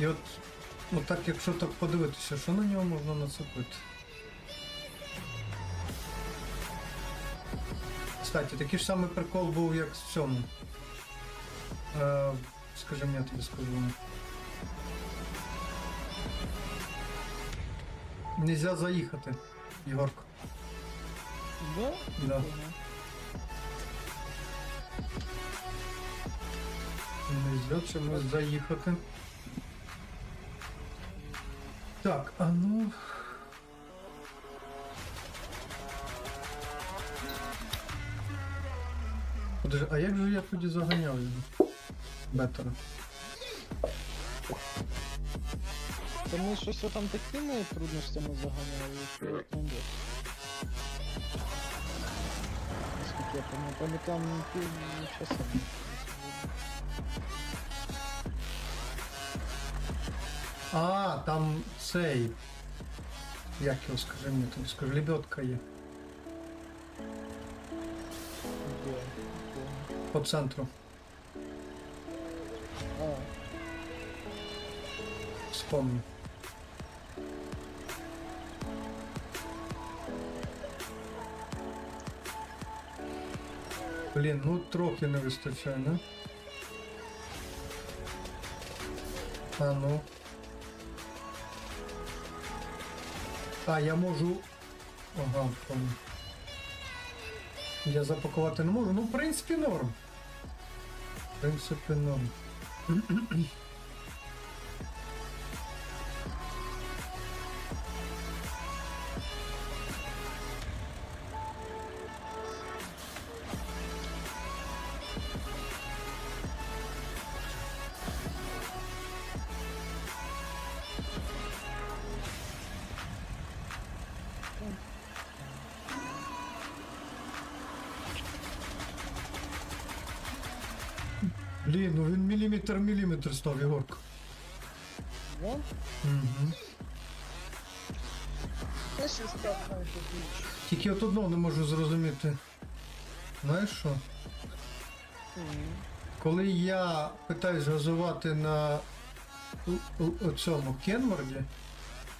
І от, от так, якщо так подивитися, що на нього можна нацепити? Кстати, такий ж самий прикол був, як в цьому. Е, скажи мені, я тобі скажу. Нельзя заїхати, Єгорко. Да? Да. Нельзя чомусь заїхати. Так, а ну. Подожди, а як же я тоді заганяв його? Бетера. Та ми щось там такими трудностями заганяли, що як не буде. Наскільки я пам'ятаю, там пів часа. А, там цей. Як його скажи мені, там скажи, лебедка є. По центру. Вспомню. Блін, ну трохи не вистачає, не? А ну. А, я можу. Ага, понял. Я запакувати не можу. Ну, в принципі, норм. В принципі, норм. Блін, ну він міліметр в міліметр став, Єгорко. да? Угу. Я ще став навіть більше. Тільки от одного не можу зрозуміти. Знаєш що? Коли я питаюсь газувати на у- у- у цьому Кенворді,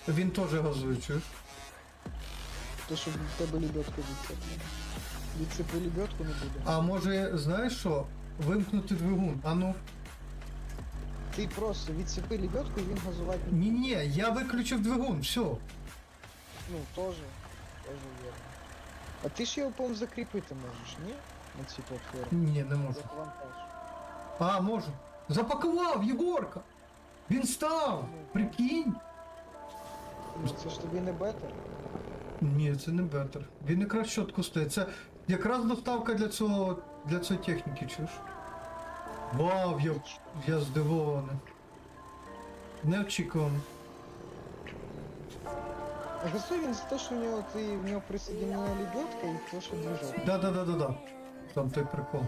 він теж газує, чуєш? То, щоб в тебе лебедку відцепили. Відцепи лебедку не буде. А може, знаєш що? Вимкнути двигун. А ну. Ти просто відцепи лебедку і він газувати не Ні, ні, я виключив двигун, все. Ну, тоже. Тоже верно. А ти ж його, по-моєму, закріпити можеш, ні? На цій платформі. Ні, не можу. А, можу. Запакував, Єгорка! Він став! Прикинь! Ну, це ж тобі не бетер. Ні, це не бетер. Він якраз чітко стоїть. Це якраз доставка для цього для цієї техніки, чуєш? Вау, я, я здивований. Неочікувано. Він за те, що в нього ти в нього присоединена лебедка і то, що движок. Да-да-да-да-да. Там той прикол.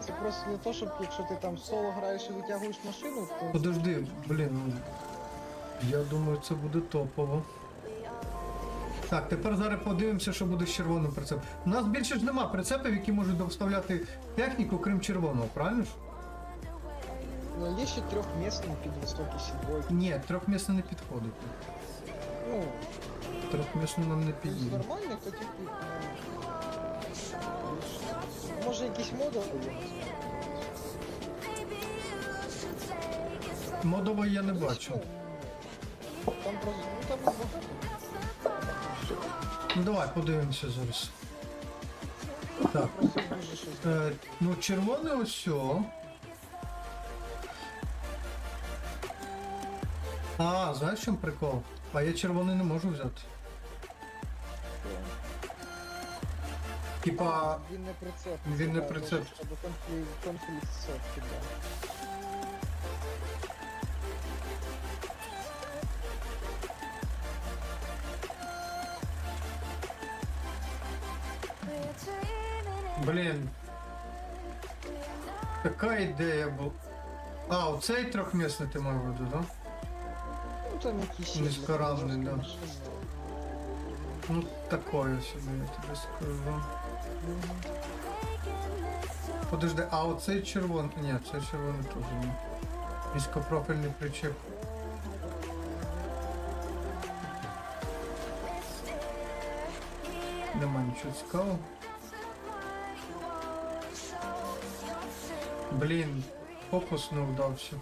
Це просто для того, щоб якщо ти там соло граєш і витягуєш машину, то Подожди, блін. Я думаю, це буде топово. Так, тепер зараз подивимося, що буде з червоним прицепом. У нас більше ж нема прицепів, які можуть доставляти техніку, крім червоного, правильно ж? ну, є ще трьохмісний під високий сідбой. Ні, трьохмісно не підходить. Ну, Трьохмісно нам не з підійде. нормальних то тільки. ну, Може якісь моди є? Модової я не бачу. Там просто, ну там багато. Ну давай подивимося зараз. Так. Е, ну, червоне ось сьо. А, знаєш чому прикол? А я червоний не можу взяти. Типа, Він не прицеп. Він не прицеп. Або конфлікт, конфлікт да. Блін. Така ідея була. А, оцей трьохмісний ти мав виду, да? Ну там якісь є Низькоранний, да. Ну, такое собі, я тобі скажу. Подожди, а оцей червоний. Ні, цей червоний теж. Низькопрофільний причеп. Нема нічого цікавого. Блін, фокус не вдався.